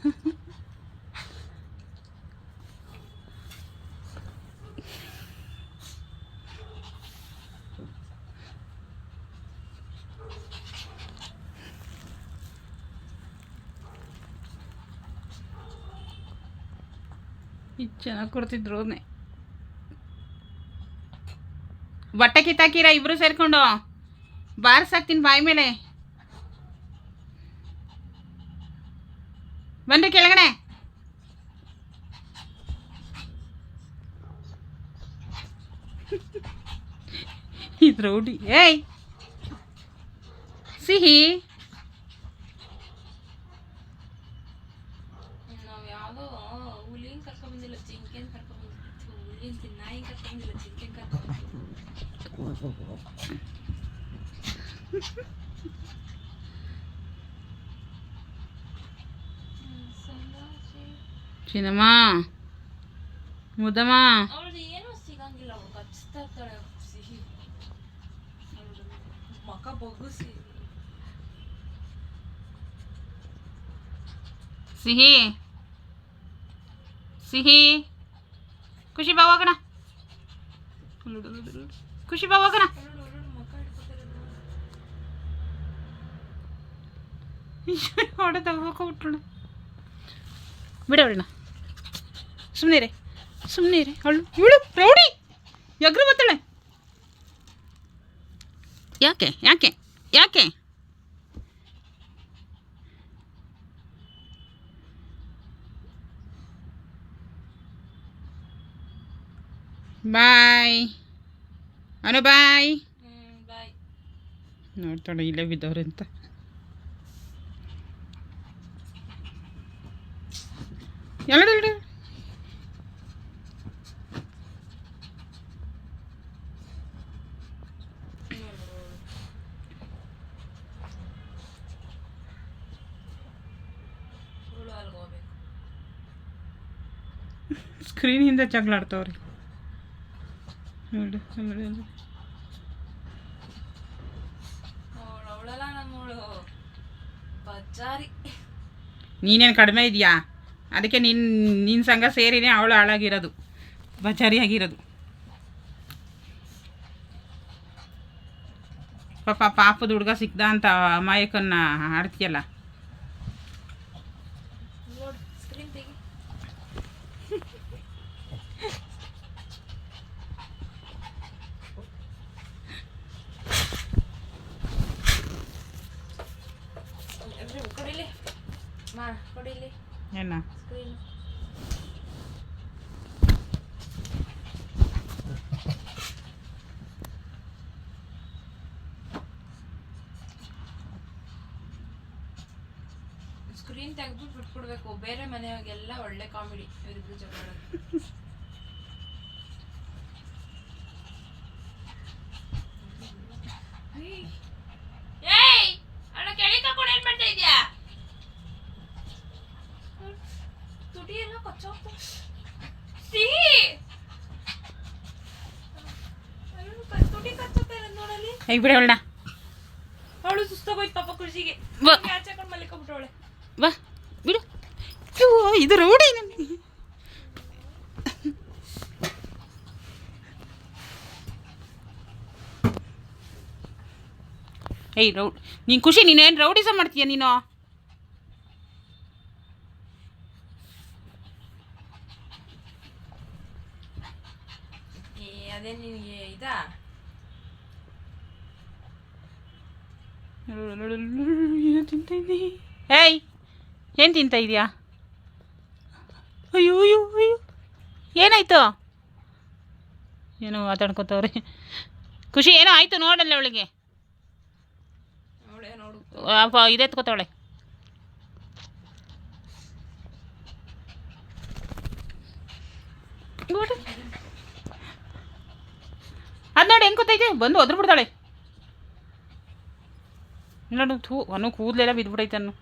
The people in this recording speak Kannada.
ಚೆನ್ನಾಗಿ ಕೊಡ್ತಿದ್ರು ಬಟ್ಟೆ ಕಿತ್ತಾಕಿರ ಇಬ್ರು ಸೇರ್ಕೊಂಡು. ಬಾರ್ಸಾಕ್ತೀನಿ ಬಾಯಿ ಮೇಲೆ. ಬನ್ರಿ ಕೆಳಗಡೆ. ಇದು ರೌಡಿ ಏಯ್. ಸಿಹಿ. ನಾವು ಯಾವುದೋ ಚಿನ್ನಮ್ಮ. ಅವಳದು ಏನೂ ಸಿಗಂಗಿಲ್ಲ ಕಚ್ತಾ ಇರ್ತಾಳೆ ಸಿಹಿ ಮಕ ಬಗ್ಗಿಸಿ ಸಿಹಿ. ಸಿಹಿ. ಖುಷಿ ಬಾವಾಗಣ ಖುಷಿ ಬಾವಾಗಣ ಹೊಡೆ ತಗೋಬೇಕು ಎರಡು ಸುಮ್ಮನೆ ರೇ ಸುಮ್ಮನೆ ರೀ ಅವಳು ಇವಳು ರೌಡಿ ಎಗ್ರು ಬತ್ತಾಳೆ ಯಾಕೆ ಯಾಕೆ ಯಾಕೆ? ಬಾಯ್, ಅನು ಬಾಯ್. ನೋಡ್ತಾಳೆ, ಇಲ್ಲೇ ಬಿದ್ದವ್ರೆ ಅಂತ. ಎರಡು ಸ್ಕ್ರೀನ್ ಹಿಂದೆ ಜಗಳ ಆಡ್ತಾವ್ರಿ. ನೋಡಿ ನೋಡಿ ನೀನೇನು ಕಡಿಮೆ ಇದೆಯಾ? ಅದಕ್ಕೆ ನಿನ್ನ ನಿನ್ನ ಸಂಘ ಸೇರಿನೇ ಅವಳು ಹಾಳಾಗಿರೋದು. ಬಚಾರಿಯಾಗಿರೋದು ಪಾಪ ಪಾಪದ ಹುಡುಗ ಸಿಕ್ದ ಅಂತ ಅಮಾಯಕನ್ನ ಆಡ್ತೀಯಲ್ಲ? ನೋಡು ಸ್ಕ್ರೀನ್ ತೆಗಿ ಎಲ್ರು ಕೊಡಿಲಿ ಮಾ ಕೊಡಿಲಿ ಏನ screen ತೆಗೆದು ತೆಗೆದ್ಬಿಟ್ಟು ಬಿಟ್ಬಿಡ್ಬೇಕು. ಬೇರೆ ಮನೆಯಾಗೆಲ್ಲ ಒಳ್ಳೆ ಕಾಮಿಡಿ ಇವರಿಬ್ರು ಜಗಳ ಹೇಗೆ ಬಿಡೋಣ ಅವಳು ಸುಸ್ತಾಗೋಯ್ತು ಪಾಪ ಕೃಷಿಗೆ. ಆಚೆ ಹಾಕೊಂಡು ಮಲಿಕೊಂಡ್ಬಿಟ್ಟವಳೆ ಬಾ ಬಿಡು. ಇದು ರೌಡಿ ನನಗೆ ಏಯ್ ರೌಡ್ ನೀನು ಖುಷಿ ನೀನೇನು ರೌಡಿಸ ಮಾಡ್ತೀಯ ನೀನು? ಏ ಅದೇ ನಿನಗೆ ಇದಾ? ಏಯ್! ಏನು ತಿಂತ ಇದೆಯಾ? ಅಯ್ಯೋ ಅಯ್ಯೋ ಅಯ್ಯೋ. ಏನಾಯ್ತು? ಏನೋ ಮಾತಾಡ್ಕೋತವ್ರಿ. ಖುಷಿ, ಏನೋ ಆಯ್ತು ನೋಡಲ್ಲ ಅವಳಿಗೆ? ಇದೆತ್ಕೋತವಳೆ ಅದು ನೋಡಿ ಹೆಂಗೆ ಗೊತ್ತೈತೆ? ಬಂದು ಒದ್ರ ಬಿಡ್ತಾಳೆ ನೋಡು, ಥೂ ಅನು ಕೂದಲೆಲ್ಲ ಬಿದ್ದುಬಿಡೈತೆ ಅನ್ನು